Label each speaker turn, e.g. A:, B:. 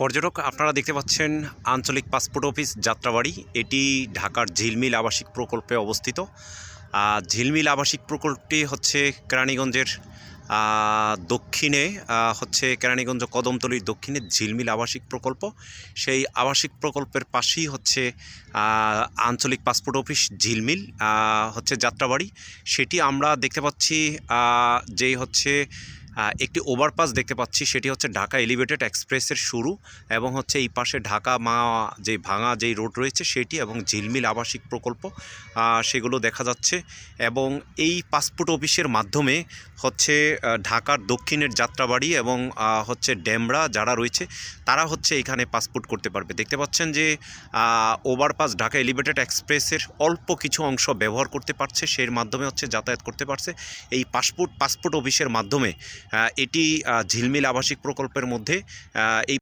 A: পর্যটক, আপনারা দেখতে পাচ্ছেন আঞ্চলিক পাসপোর্ট অফিস যাত্রাবাড়ি। এটি ঢাকার ঝিলমিল আবাসিক প্রকল্পে অবস্থিত। ঝিলমিল আবাসিক প্রকল্পটি হচ্ছে কেরানীগঞ্জের দক্ষিণে হচ্ছে কেরানীগঞ্জ কদমতলির দক্ষিণে ঝিলমিল আবাসিক প্রকল্প। সেই আবাসিক প্রকল্পের পাশেই হচ্ছে আঞ্চলিক পাসপোর্ট অফিস ঝিলমিল হচ্ছে যাত্রাবাড়ি। সেটি আমরা দেখতে পাচ্ছি যেই হচ্ছে একটি ওভারপাস দেখতে পাচ্ছি, সেটি হচ্ছে ঢাকা এলিভেটেড এক্সপ্রেসের শুরু এবং হচ্ছে এই পাশে ঢাকা মা যে ভাঙা যেই রোড রয়েছে সেটি এবং ঝিলমিল আবাসিক প্রকল্প সেগুলো দেখা যাচ্ছে এবং এই পাসপোর্ট অফিসের মাধ্যমে হচ্ছে ঢাকার দক্ষিণের যাত্রাবাড়ি এবং হচ্ছে ডেমরা যারা রয়েছে তারা হচ্ছে এখানে পাসপোর্ট করতে পারবে। দেখতে পাচ্ছেন যে ওভারপাস ঢাকা এলিভেটেড এক্সপ্রেসের অল্প কিছু অংশ ব্যবহার করতে পারছে সেই মাধ্যমে হচ্ছে যাতায়াত করতে পারছে। এই পাসপোর্ট পাসপোর্ট অফিসের মাধ্যমে এটি ঝিলমিল আবাসিক প্রকল্পের মধ্যে এই